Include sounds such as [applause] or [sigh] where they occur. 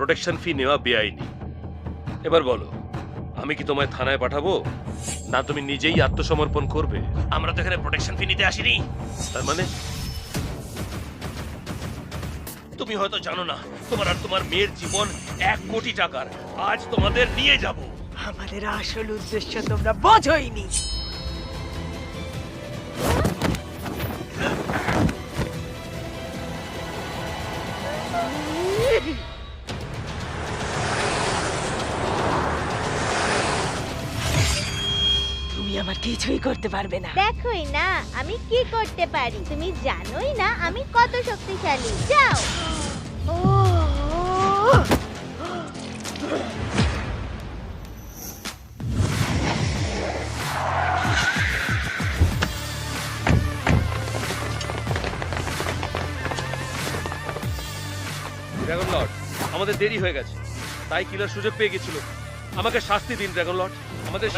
Protection ফি নেওয়া বেআইনি। এবার বলো আমি কি তোমায় থানায় পাঠাবো? না তুমি নিজেই আত্মসমর্পণ করবে? আমরা তো এখানে প্রোটেকশন ফি নিতে আসিনি। তার মানে? তুমি হয়তো জানো না তোমার আর তোমার মেয়ের জীবন এক কোটি টাকার। আজ তোমাদের নিয়ে যাব। আমাদের আসল উদ্দেশ্য তোমরা বোঝোইনি। [laughs] তুমি আমার কিছুই করতে পারবে না। দেখোই না আমি কি করতে পারি? তুমি জানোই না আমি কত শক্তিশালী। যাও। ড্রাগন লর্ড আমাদের দেরি হয়ে গেছে। তাই কিলার সুযোগ পেয়ে গেছিল। আমাকে শাস্তি দিন ড্রাগন লর্ড। আমাদের